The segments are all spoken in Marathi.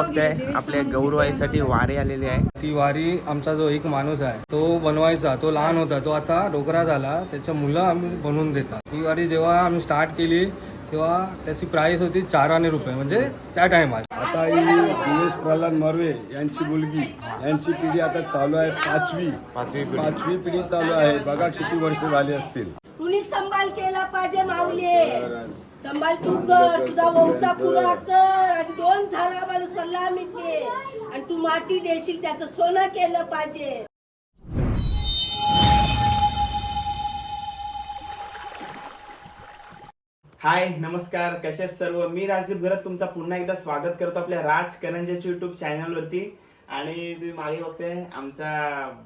बघताय आपल्या गौरवाईसाठी वारे आलेले आहे. ती वारी आमचा जो एक माणूस आहे तो बनवायचा तो लहान होता तो आता डोकरा झाला त्याच्या मुलं आम्ही बनवून देतात. ती वारी जेव्हा आम्ही स्टार्ट केली तेव्हा त्याची प्राइस होती चार आणे रुपये म्हणजे त्या टायमात आता ही दिनेश प्रल्हाद मर्वे यांची मुलगी यांची पिढी आता चालू आहे पाचवी. पाचवी पिढी. पाचवी पिढी चालू आहे. बघा किती वर्ष झाली असतील. कुणी संभाल केला पाहिजे माऊले संभाल तू कर. तुझा वंसा पुरा कर. आणि दोन झाला मला सलामी दे आणि तू माती देशील त्याचं सोनं केलं पाहिजे. हाय नमस्कार. कसे सर्व? मी राजदीप घरात तुमचा पुन्हा एकदा स्वागत करतो आपल्या राज करंजाच्या युट्यूब चॅनलवरती आणि तुम्ही मागे बघताय आमचा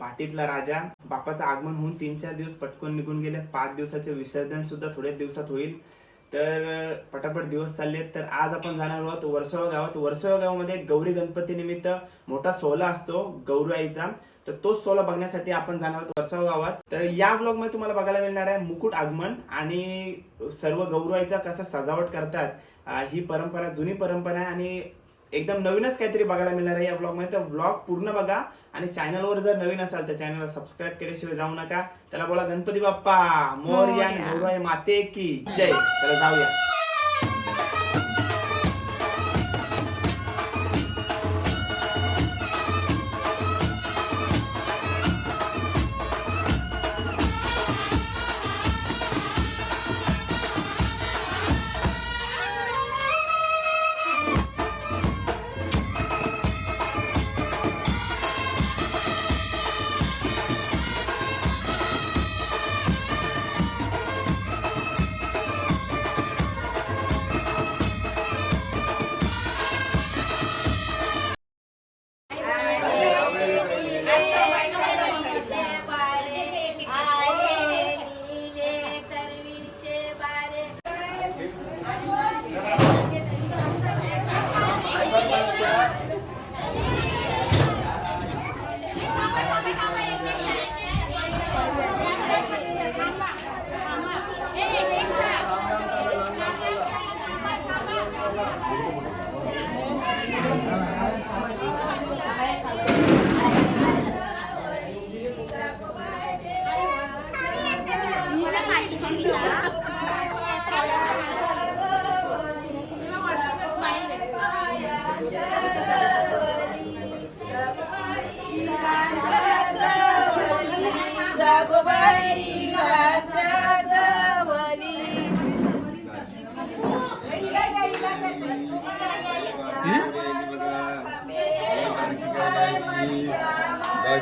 भाटीतला राजा बापाचं आगमन होऊन तीन चार दिवस पटकन निघून गेले. पाच दिवसाचे विसर्जन सुद्धा थोड्याच दिवसात होईल. तर पटापट दिवस चालले तर आज आपण जाणार आहोत वर्सोवा गावात. वर्सोवा गावामध्ये गौरी गणपती निमित्त मोठा सोहळा असतो गौराईचा तर तो सोहळा बघण्यासाठी आपण जाणार आहोत वर्सोवा गावात. तर या ब्लॉगमध्ये तुम्हाला बघायला मिळणार आहे मुकुट आगमन आणि सर्व गौरवाईचा कसं सजावट करतात ही परंपरा जुनी परंपरा आहे. आणि एकदम नवीनच काहीतरी बघायला मिळणार आहे या ब्लॉगमध्ये तर ब्लॉग पूर्ण बघा. आणि चॅनलवर जर नवीन असाल तर चॅनलला सबस्क्राईब केल्याशिवाय जाऊ नका. त्याला बोला गणपती बाप्पा मोरया आणि गौरवाई माते की जय. तर जाऊया.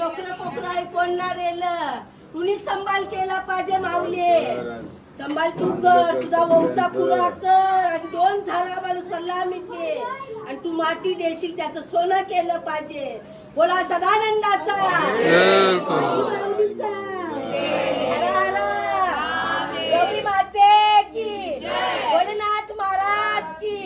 डोकरं कोकरं ऐकून ना रेलं. कुणी संभाल केला पाहिजे माऊले. संभाल तू कर तुझा वंसा पुरा कर. आणि दोन झाडं आम्हाला सलामी दे आणि तू माती देशील त्याचं सोनं केलं पाहिजे. बोला सदानंदाचा. माऊलीचा. हर हर. गौरी माते की. भोलेनाथ महाराज की.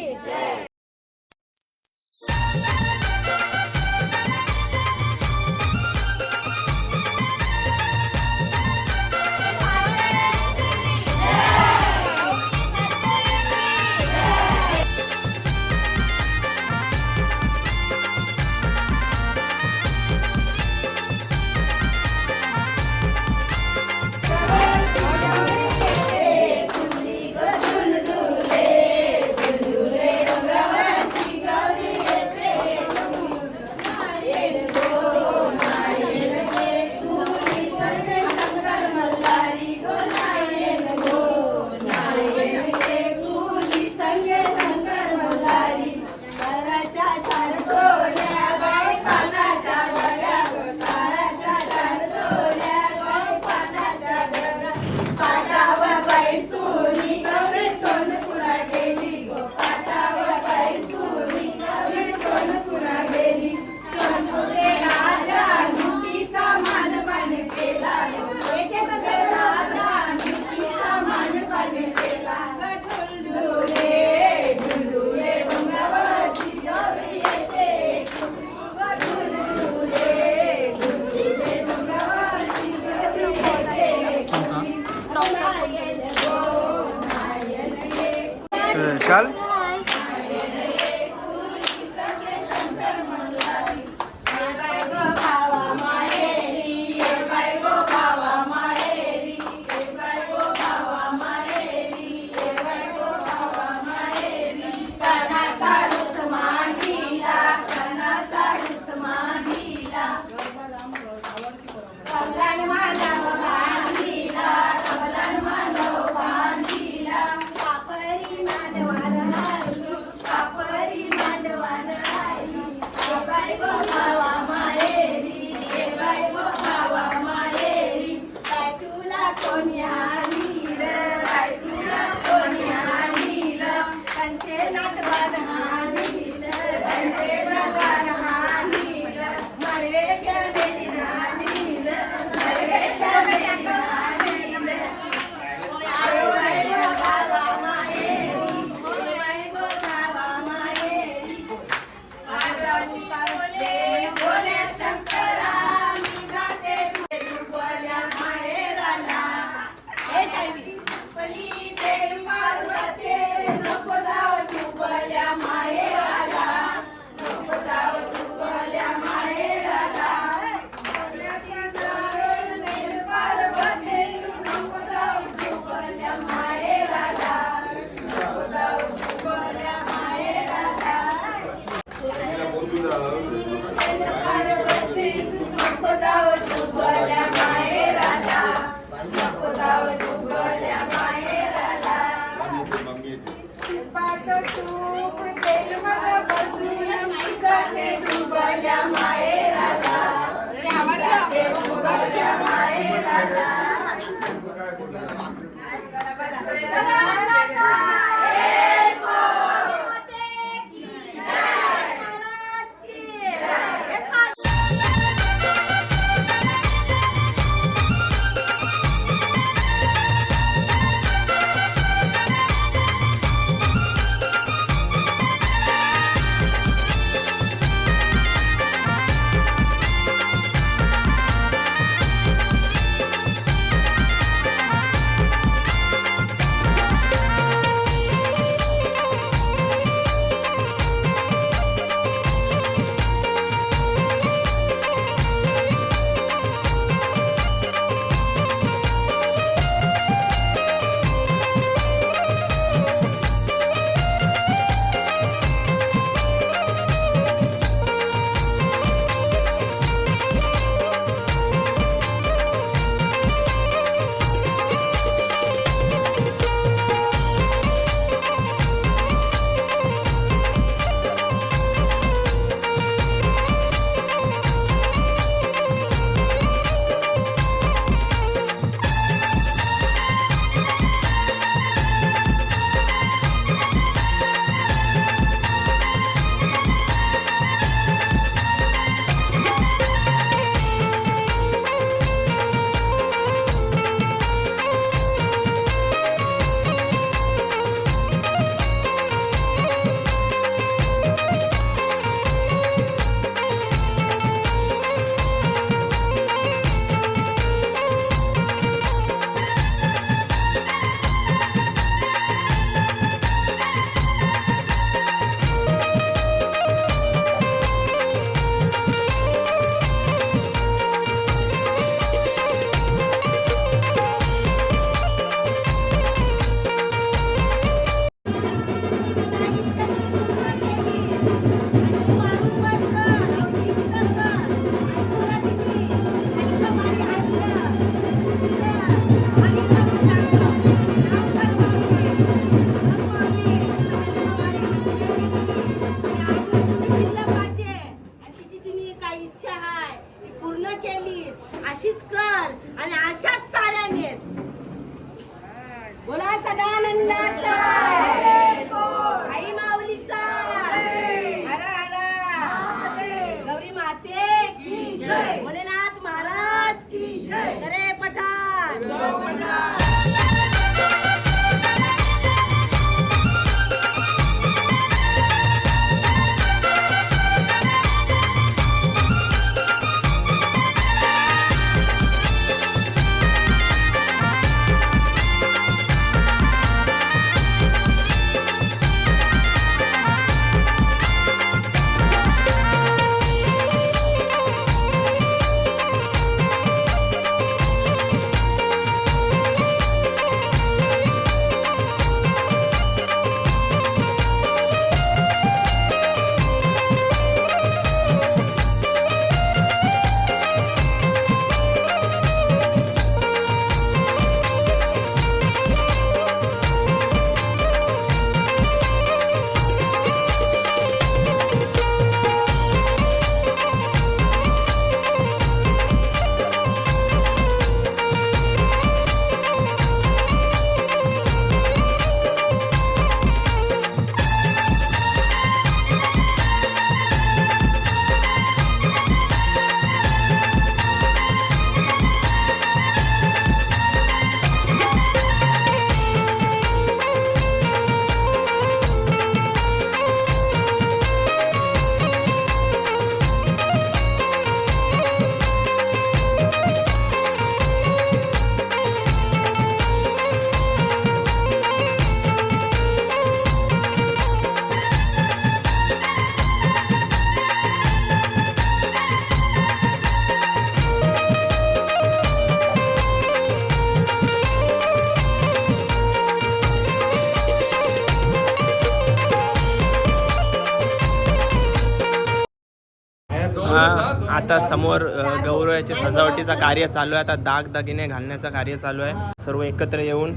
आता समोर गौरवाच्या सजावटीचा कार्य चालू आहे. आता दाग दागिने घालण्याचं कार्य चालू आहे. सर्व एकत्र येऊन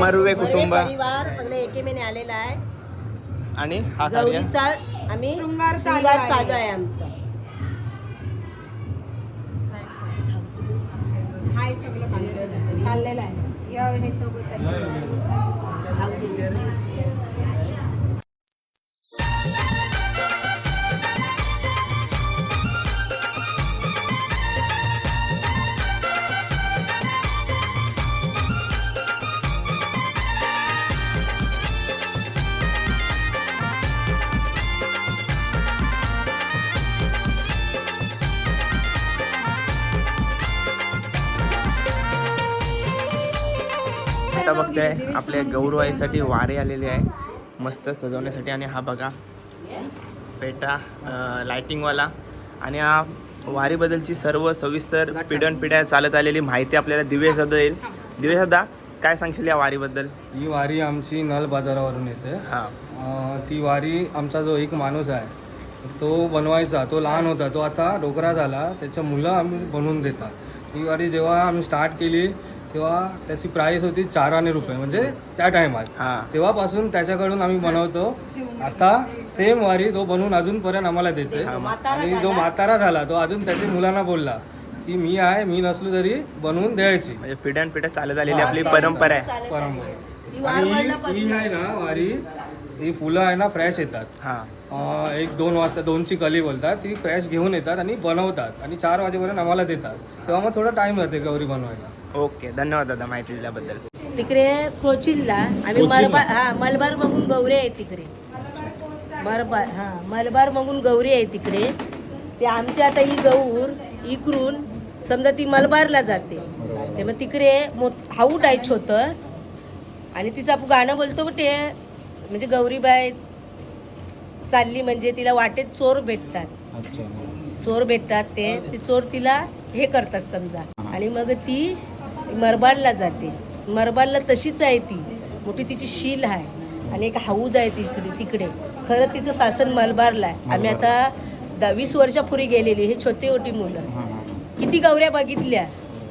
मर्वे कुटुंब. परिवार सगळे एकेमेने आलेला आहे आणि हा कार्य? आम्ही शृंगार चालू आहे. आमचा. चाललेला आहे. हे आता बघताय आपल्या गौरवाईसाठी वारे आलेले आहे. मस्त सजवण्यासाठी. आणि हा बघा पेटा अ, लाइटिंगवाला आणि हा वारीबद्दलची सर्व सविस्तर पिढ्यान पिढ्या चालत आलेली माहिती आपल्याला दिव्य सदा येईल. दिव्य सदा काय सांगशील या वारीबद्दल? ही वारी आमची नल बाजारावरून येते. हां. ती वारी आमचा जो एक माणूस आहे तो बनवायचा तो लहान होता तो आता डोकरा झाला त्याच्या मुलं आम्ही बनवून देतात. ही वारी जेव्हा आम्ही स्टार्ट केली तेव्हा त्याची प्राईस होती चार आणे रुपये म्हणजे त्या टायमात हां. तेव्हापासून त्याच्याकडून आम्ही बनवतो. आता सेम वारी तो बनवून अजूनपर्यंत आम्हाला देते आणि जो म्हातारा झाला तो अजून त्याच्या मुलांना बोलला की मी आहे मी नसलो तरी बनवून द्यायची. म्हणजे पिढ्यान पिढ्या चालत आलेली आपली परंपरा आहे. परंपरा. आणि ही ही आहे ना वारी ही फुलं आहे ना फ्रेश येतात. हां. अं, एक दोन वाजता दोनची कली बोलतात ती फ्रेश घेऊन येतात आणि बनवतात. आणि चार वाजेपर्यंत आम्हाला देतात. तेव्हा मग थोडा टाइम जाते गौरी बनवायला. ओके धन्यवाद दादा माहिती दिल्याबद्दल. तिकडे क्रोचिनला आम्ही मलबार हा मलबार बघून गौरी आहे तिकडे. मलबार हा मलबार बघून गौरी आहे तिकडे. ते आमची आता ही गौर इकडून समजा ती मलबारला जाते. ते मग तिकडे मोठ हाऊट आहे छोटं आणि तिचं आपण गाणं बोलतो ते म्हणजे गौरीबाई चालली म्हणजे तिला वाटेत चोर भेटतात. चोर भेटतात ते ते चोर तिला हे करतात समजा. आणि मग ती मरबाडला जाते. मरबाडला तशीच आहे ती. मोठी तिची शील आहे. आणि एक हाऊज आहे तिकडे तिकडे. खरं तिचं सासन मलबारला आहे. आम्ही आता दहा वीस वर्षापूर्वी गेलेली हे छोटे छोटी मुलं. किती गौऱ्या बघितल्या.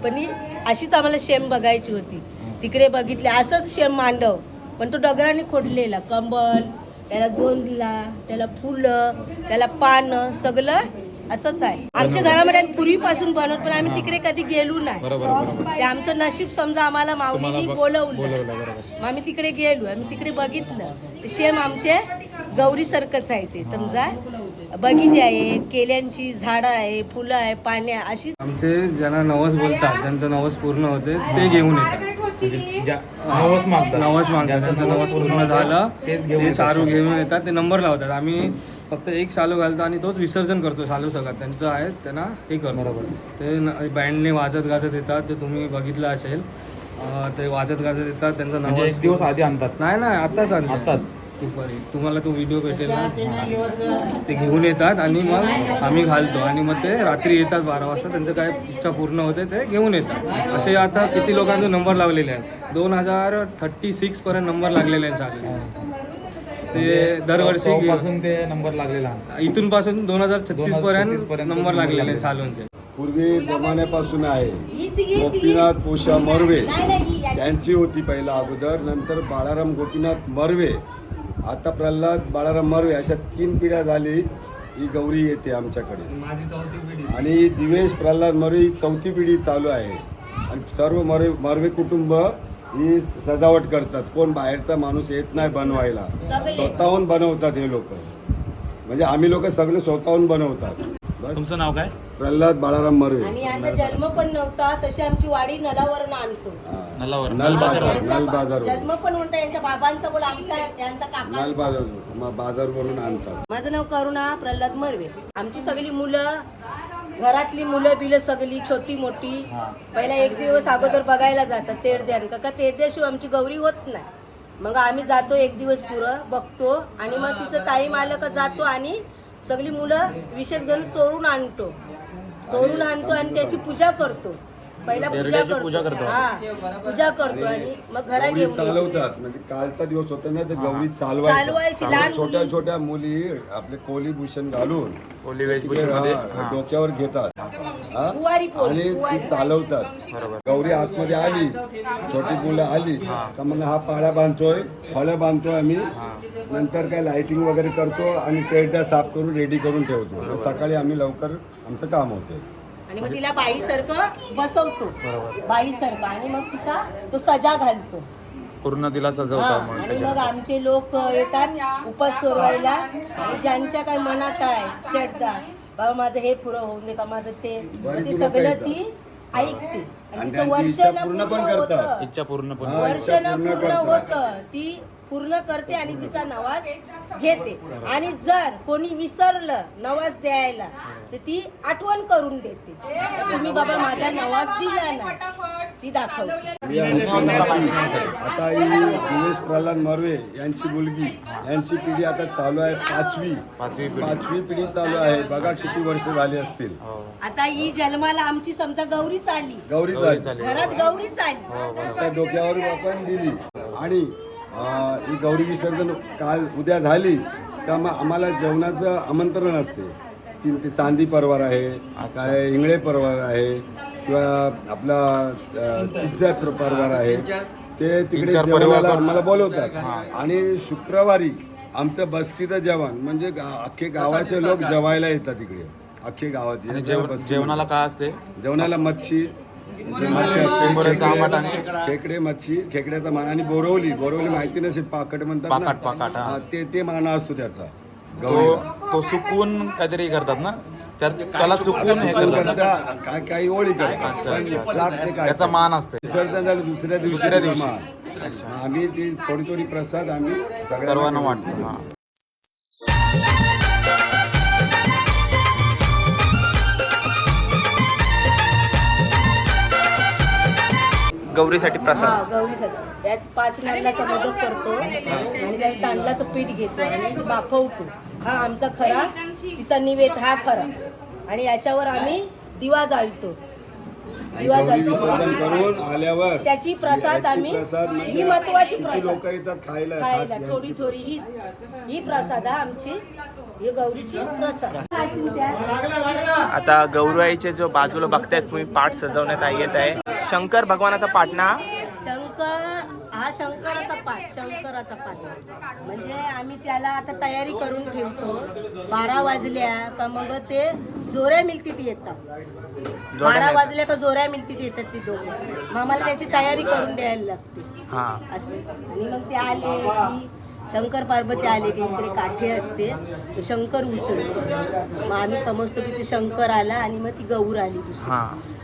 पण ही अशीच आम्हाला शेम बघायची होती. तिकडे बघितल्या असंच शेम मांडव. पण तो डगराने खोडलेला. कंबल त्याला जोंधला त्याला फुलं त्याला पानं सगळं असंच आहे. आमच्या घरामध्ये आम्ही पूर्वीपासून बनवत पण आम्ही तिकडे कधी गेलो नाही. ते आमचं नशीब समजा आम्हाला माऊलीनी बोलवलं. मग आम्ही तिकडे गेलो आम्ही तिकडे बघितलं. सेम आमचे गौरी सारखंच आहे ते समजा. बगीचे आहे केल्यांची झाडं आहे फुलं आहे पाण्या अशी आमचे ज्यांना नवस बोलतात ज्यांचं नवस पूर्ण होते ते घेऊन येतात. नवस मागतात. नवस मागतात. त्यांचं नवस पूर्ण झालं ते शालू घेऊन येतात ते नंबर लावतात. आम्ही फक्त एक शालू घालतो आणि तोच विसर्जन करतो शालू सगळ्यात त्यांचं आहे त्यांना हे करतो ते न- बँडने वाजत गाजत येतात ते तुम्ही बघितलं असेल. ते वाजत गाजत येतात त्यांचं म्हणजे नवस एक दिवस आधी आणतात. नाही नाही आत्ताच आणलं. आत्ताच? दुपारी. तुम्हाला तो व्हिडिओ भेटेल ना? ते घेऊन येतात आणि मग आम्ही घालतो. आणि मग ते रात्री येतात बारा वाजता. त्यांचं काय इच्छा पूर्ण होते ते घेऊन येतात. असे आता किती लोकांचे नंबर लावलेले आहेत. दोन हजार थर्टी सिक्स पर्यंत नंबर लागलेले आहेत चालेल ते दरवर्षी पासून ते नंबर लागलेला. इथून पासून दोन हजार छत्तीस 2036 पर्यंत नंबर लागलेले आहेत सालूनचे. पूर्वी जमान्यापासून आहे. हीच हीच हीच गोपीनाथ पोषा मर्वे. नाही नाही ही याची. त्यांची होती पहिला अगोदर नंतर बाळाराम गोपीनाथ मर्वे. आता प्रल्हाद बाळाराम मर्वे अशा तीन पिढ्या झाली ही गौरी येते आमच्याकडे. माझी चौथी पिढी. आणि दिवेश प्रल्हाद मर्वे ही चौथी पिढी चालू आहे. आणि सर्व मर्वे मर्वे कुटुंब ही सजावट करतात. कोण बाहेरचा माणूस येत नाही बनवायला. सगळे. स्वतःहून बनवतात हे लोक. म्हणजे आम्ही लोक सगळे स्वतःहून बनवतात. बस. तुमचं नाव काय? प्रल्हाद बाळाराम मर्वे. आणि यांचा जन्म पण नव्हता तशी आमची वाडी नलावरून आणतो. हा. नलावर नल बाजार. यांचा नल बा- बाजार. जन्म पण म्हणतो यांच्या बाबांचा बोल आमच्या यांचा काका. नल बाजार. म- बाजारवरून आणतात. माझं नाव करुणा प्रल्हाद मर्वे. आमची सगळी मुलं घरातली मुलं बिलं सगळी छोटी मोठी. पहिला एक दिवस अगोदर बघायला जातात तेर द्या का तेर द्याशिवाय आमची गौरी होत नाही. मग आम्ही जातो एक दिवस पुरं बघतो. आणि मग तिचं टाईम आलं का जातो आणि सगळी मुलं विसर्जन तोडून आणतो. तोडून आणतो आणि त्याची पूजा करतो. पहिला पूजा करतो. हा पूजा करतो आणि मग घरा गौरी घेऊन येतो. चालवतात. म्हणजे कालचा दिवस होता ना तर गौरी चालवायची. चालवायची, लहान छोट्या मुली. छोट्या मुली आपले कोली भूषण घालून ओली तिकडे, वेशभूषेमध्ये हा, डोक्यावर घेतात. हा? पोळी, आणि. ती चालवतात. गौरी आतमध्ये आली छोटी मुलं आली का मग हा पाळ्या बांधतोय फळं बांधतोय आम्ही. नंतर काय लाइटिंग वगैरे करतो आणि टेरडा साफ करून रेडी करून ठेवतो. सकाळी आम्ही लवकर आमचं काम होतं. आणि मग तिला बाईसारखं बसवतो. बाईसारखं. आणि मग तिचा तो सजा घालतो. पूर्ण तिला हा, सजवतात आणि मग आमचे लोक येतात उपास सोडवायला. आणि ज्यांच्या काय मनात आहे श्रद्धा बाबा माझं हे पुरं होऊन दे का माझं ते. मग ते सगळं ती ऐकते. आणि आणि तिचं त्यांची वर्ष इच्छा न पूर्ण पण करतात. इच्छा पूर्ण पण हा. वर्ष इच्छा पूर्ण पूर्ण करतात. होतं. ती पूर्ण करते आणि तिचा नवाज घेते. आणि जर कोणी विसरलं नवाज द्यायला तर ती आठवण करून देते. तुम्ही बाबा माझा नवाज दिला ना ती दाखवते. ही. आता ही दिनेश प्रल्हाद मर्वे यांची मुलगी यांची पिढी आता चालू आहे पाचवी. पाचवी पिढी. चालू आहे. बघा किती वर्ष झाली असतील. हो. आता ही जन्माला आमची समजा गौरीच आली. गौरी झाली चालेल. घरात गौरीच आली. आता डोक्यावर आपण दिली आणि ही गौरी विसर्जन काल उद्या झाली का मग आम्हाला जेवणाचं आमंत्रण असते. तीन ते चांदी परवार आहे काय इंगळे परवार आहे किंवा आपला चिज्जा परवार आहे. ते तिकडे जेवणाला आम्हाला बोलवतात. आणि शुक्रवारी आमचं बस्तीचं जेवण म्हणजे अख्खे गावाचे लोक जेवायला येतात इकडे. अख्खे गावाचे जेवणाला काय असते? जेवणाला मच्छी मच्छी असते शेंबोऱ्याचं आंबट आणि खेकडे मच्छी खेकड्याचा मान आणि बोरवली बोरवली माहिती नसेल पाकट म्हणतात ना. पाकाट, पाकाट, हा. हा, ते ते माना असतो त्याचा तो. तो सुकवून काहीतरी करतात ना? त्यात त्याला सुकवून हे करतात? त्या- काय काही ओळी करतात. अच्छा, पण काय. त्याचा मान असते. विसर्जन झालं दुसऱ्या दिवशी दुसऱ्या दिवशी. आम्ही ती थोडी थोडी प्रसाद आम्ही सगळ्यांना सर्वांना. वाटतं हा. गौरीसाठी हा प्रसाद गौरीसाठी. यात पाच नारळाचा मदत करतो आणि त्यात तांदळाचं पीठ घेतो आणि बाफवतो हा आमचा खरा तिचा निवेद हा खरा. आणि याच्यावर आम्ही दिवा जाळतो. दिवा गौरी विसर्जन जाळतो करून आल्यावर त्याची प्रसाद आम्ही म्हणजे ही महत्वाची प्रसाद येतात खायला खास खायला यांची थोडी थोडी ही ही प्रसाद हा आमची ही गौरीची प्रसाद. असेल त्या आता गौराईचे जो बाजूला बघतायत तुम्ही पाठ सजवण्यात येत आहे. शंकर भगवानाचा पाठ ना शंकर हा शंकराचा पाठ शंकराचा पाठ. म्हणजे आम्ही त्याला आता तयारी करून ठेवतो. बारा वाजल्या का मग ते जोऱ्या मिलतीत येतात. बारा वाजल्या का जोऱ्या मिलतीत येतात ती दोघं. मग आम्हाला त्याची तयारी करून द्यायला लागते. हा. असं. आणि मग ते आले की शंकर पार्वती आले की इकडे काठी असते. तो शंकर उचलतो. मग आम्ही समजतो की ते शंकर आला आणि मग ती गौर आली दुसरी.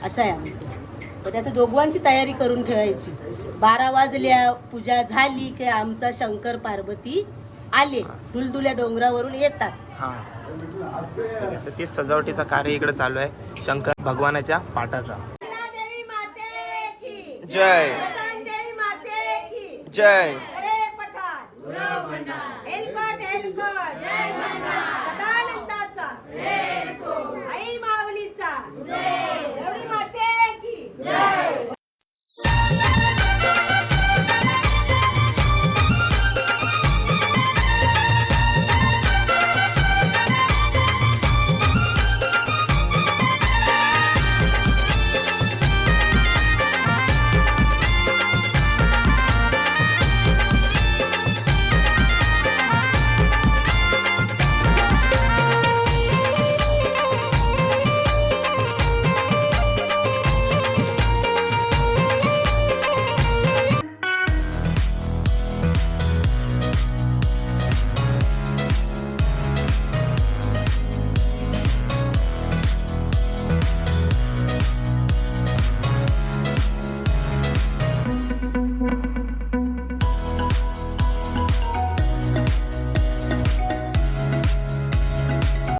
असं आहे आमचं. तर आता दोघांची तयारी करून ठेवायची. बारा वाजल्या पूजा झाली की आमचा शंकर पार्वती आले. दुलदुल्या डोंगरावरून येतात. हा. तर ते सजावटीचा कार्य इकडे चालू आहे. शंकर भगवानाच्या पाठाचा देवी माते की. जय. देवी माते की. जय.